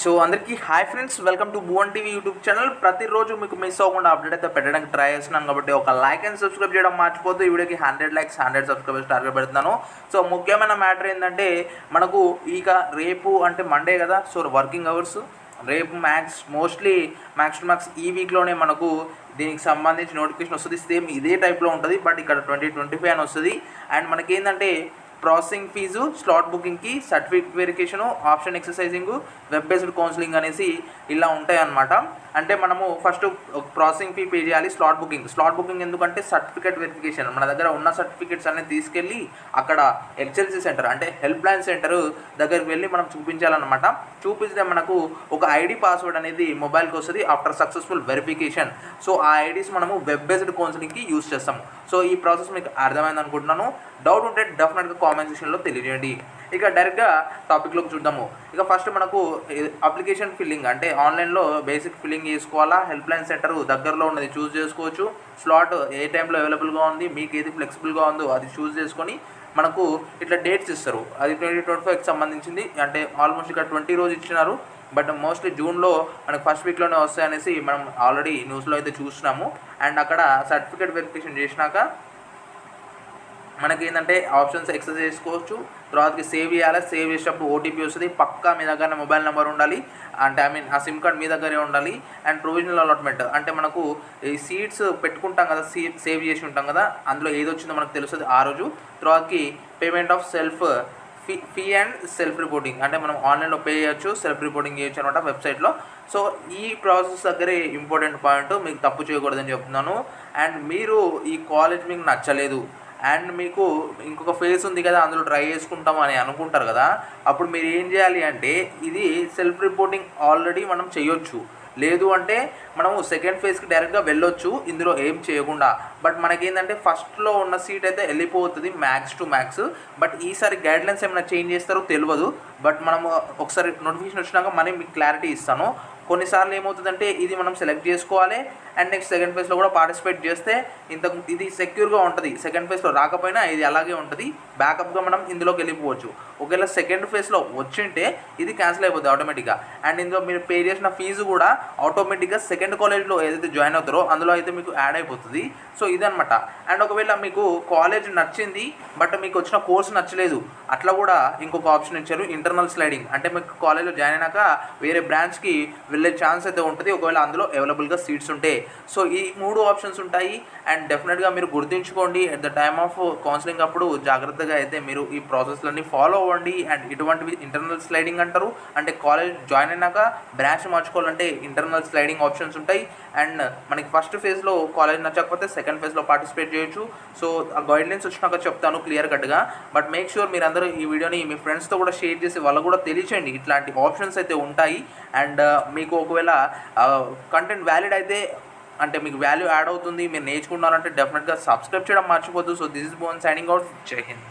So అందరికీ hi friends welcome to Bhuvan TV YouTube channel. ప్రతిరోజు మీకు మిస్ అవ్వకుండా అప్డేట్ అయితే పెట్టడానికి ట్రై చేస్తున్నాను కాబట్టి ఒక లైక్ అండ్ సబ్స్క్రైబ్ చేయడం మర్చిపోతే ఈ వీడియోకి hundred likes hundred subscribers target పెడుతున్నాను. సో ముఖ్యమైన మ్యాటర్ ఏంటంటే మనకు ఇక రేపు అంటే మండే కదా సో వర్కింగ్ అవర్స్ రేపు max mostly max to max ఈ వీక్లోనే మనకు దీనికి సంబంధించి నోటిఫికేషన్ వస్తుంది. సేమ్ ఇదే టైప్లో ఉంటుంది బట్ ఇక్కడ ట్వంటీ ట్వంటీ ఫైవ్ అని వస్తుంది. అండ్ మనకి ఏంటంటే processing fee slot బుకింగ్కి certificate verification option exercising web based counselling అనేసి ఇలా ఉంటాయన్నమాట. అంటే మనము ఫస్ట్ ప్రాసెసింగ్ ఫీ పే చేయాలి స్లాట్ బుకింగ్ స్లాట్ బుకింగ్ ఎందుకంటే సర్టిఫికేట్ వెరిఫికేషన్ మన దగ్గర ఉన్న సర్టిఫికేట్స్ అన్నీ తీసుకెళ్ళి అక్కడ ఎక్సెల్సీ సెంటర్ అంటే హెల్ప్ లైన్ సెంటర్ దగ్గరికి వెళ్ళి మనం చూపించాలన్నమాట. చూపిస్తే మనకు ఒక ఐడి పాస్వర్డ్ అనేది మొబైల్కి వస్తుంది ఆఫ్టర్ సక్సెస్ఫుల్ వెరిఫికేషన్ సో ఆ ఐడీస్ మనము వెబ్ బేస్డ్ కౌన్సిలింగ్కి యూస్ చేస్తాము. సో ఈ ప్రాసెస్ మీకు అర్థమైంది అనుకుంటున్నాను డౌట్ ఉంటే డెఫినెట్గా కామెంట్ సెక్షన్లో తెలియజేయండి. ఇక డైరెక్ట్గా టాపిక్లోకి చూద్దాము. ఇక ఫస్ట్ మనకు అప్లికేషన్ ఫిల్లింగ్ అంటే ఆన్లైన్లో బేసిక్ ఫిల్లింగ్ చేసుకోవాలా? హెల్ప్ లైన్ సెంటర్ దగ్గరలో ఉన్నది చూస్ చేసుకోవచ్చు. స్లాట్ ఏ టైంలో అవైలబుల్గా ఉంది? మీకు ఏది ఫ్లెక్సిబుల్గా ఉందో అది చూస్ చేసుకొని మనకు ఇట్లా డేట్స్ ఇస్తారు. అది ట్వంటీ ట్వంటీ ఫైవ్కి సంబంధించింది. అంటే ఆల్మోస్ట్ ఇక్కడ ట్వంటీ రోజు ఇచ్చినారు. బట్ మోస్ట్లీ జూన్లో మనకు ఫస్ట్ వీక్లోనే వస్తాయనేసి మనం ఆల్రెడీ న్యూస్లో అయితే చూస్తున్నాము. అండ్ అక్కడ సర్టిఫికేట్ వెరిఫికేషన్ చేసినాక మనకి ఏంటంటే ఆప్షన్స్ ఎక్సెస్ చేసుకోవచ్చు. తర్వాతకి సేవ్ చేయాలి. సేవ్ చేసేటప్పుడు ఓటీపీ వస్తుంది. పక్కా మీ దగ్గర మొబైల్ నెంబర్ ఉండాలి. అంటే ఐ మీన్ ఆ సిమ్ కార్డ్ మీ దగ్గరే ఉండాలి. And provisional allotment. అంటే మనకు ఈ సీట్స్ పెట్టుకుంటాం కదా సీ సేవ్ చేసి ఉంటాం కదా అందులో ఏది వచ్చిందో మనకు తెలుస్తుంది ఆ రోజు. తర్వాతకి payment of self fee fee and self reporting. అంటే మనం ఆన్లైన్లో పే చేయొచ్చు సెల్ఫ్ రిపోర్టింగ్ చేయొచ్చు అనమాట వెబ్సైట్లో. సో ఈ ప్రాసెస్ దగ్గరే ఇంపార్టెంట్ పాయింట్. మీకు తప్పు చేయకూడదని చెప్తున్నాను. అండ్ మీరు ఈ కాలేజ్ మీకు నచ్చలేదు. అండ్ మీకు ఇంకొక ఫేస్ ఉంది కదా అందులో ట్రై చేసుకుంటాం అని అనుకుంటారు కదా అప్పుడు మీరు ఏం చేయాలి అంటే ఇది సెల్ఫ్ రిపోర్టింగ్ ఆల్రెడీ మనం చేయొచ్చు. లేదు అంటే మనము సెకండ్ ఫేజ్కి డైరెక్ట్గా వెళ్ళొచ్చు ఇందులో ఏం చేయకుండా. బట్ మనకేంటంటే ఫస్ట్లో ఉన్న సీట్ అయితే వెళ్ళిపోతుంది మ్యాక్స్ టు మ్యాక్స్ బట్ ఈసారి గైడ్లైన్స్ ఏమైనా చేంజ్ చేస్తారో తెలియదు. బట్ మనము ఒకసారి నోటిఫికేషన్ వచ్చినాక మనీ మీకు క్లారిటీ ఇస్తాను. కొన్నిసార్లు ఏమవుతుందంటే ఇది మనం సెలెక్ట్ చేసుకోవాలి అండ్ నెక్స్ట్ సెకండ్ ఫేజ్లో కూడా పార్టిసిపేట్ చేస్తే ఇంత ఇది సెక్యూర్గా ఉంటుంది. సెకండ్ ఫేజ్లో రాకపోయినా ఇది అలాగే ఉంటుంది. బ్యాకప్గా మనం ఇందులోకి వెళ్ళిపోవచ్చు. ఒకవేళ సెకండ్ ఫేజ్లో వచ్చింటే ఇది క్యాన్సిల్ అయిపోతుంది ఆటోమేటిక్గా అండ్ ఇందులో మీరు పే చేసిన ఫీజు కూడా ఆటోమేటిక్గా సెకండ్ కాలేజ్లో ఏదైతే జాయిన్ అవుతారో అందులో అయితే మీకు యాడ్ అయిపోతుంది. సో ఇదనమాట అండ్ ఒకవేళ మీకు కాలేజ్ నచ్చింది బట్ మీకు వచ్చిన కోర్స్ నచ్చలేదు అట్లా కూడా ఇంకొక ఆప్షన్ ఇచ్చారు ఇంటర్నల్ స్లైడింగ్ అంటే మీకు కాలేజ్లో జాయిన్ అయినాక వేరే బ్రాంచ్కి వెళ్ళే ఛాన్స్ అయితే ఉంటుంది. ఒకవేళ అందులో అవైలబుల్గా సీట్స్ ఉంటే. సో ఈ మూడు ఆప్షన్స్ ఉంటాయి. అండ్ డెఫినెట్గా మీరు గుర్తుంచుకోండి. At the time of counselling అప్పుడు జాగ్రత్తగా అయితే మీరు ఈ ప్రాసెస్లన్నీ ఫాలో అవ్వండి. అండ్ ఇటువంటివి ఇంటర్నల్ స్లైడింగ్ అంటారు. అంటే కాలేజ్ జాయిన్ అయినాక బ్రాంచ్ మార్చుకోవాలంటే ఇంటర్నల్ స్లైడింగ్ ఆప్షన్స్ ఉంటాయి. అండ్ మనకి ఫస్ట్ ఫేజ్లో కాలేజ్ నచ్చకపోతే సెకండ్ ఫేజ్లో పార్టిసిపేట్ చేయొచ్చు. సో ఆ గైడ్లైన్స్ వచ్చినాక చెప్తాను క్లియర్ కట్గా బట్ మేక్ షూర్ మీరందరూ ఈ వీడియోని మీ ఫ్రెండ్స్తో కూడా షేర్ చేసి వాళ్ళకు కూడా తెలియచేయండి. ఇట్లాంటి ఆప్షన్స్ అయితే ఉంటాయి. అండ్ uh, మీ మీకు ఒకవేళ కంటెంట్ వ్యాలిడ్ అయితే అంటే మీకు వాల్యూ యాడ్ అవుతుంది మీరు నేర్చుకున్నారంటే డెఫినెట్గా సబ్స్క్రైబ్ చేయడం మర్చిపోద్దు. So this is Bhuvan signing out జై హింద్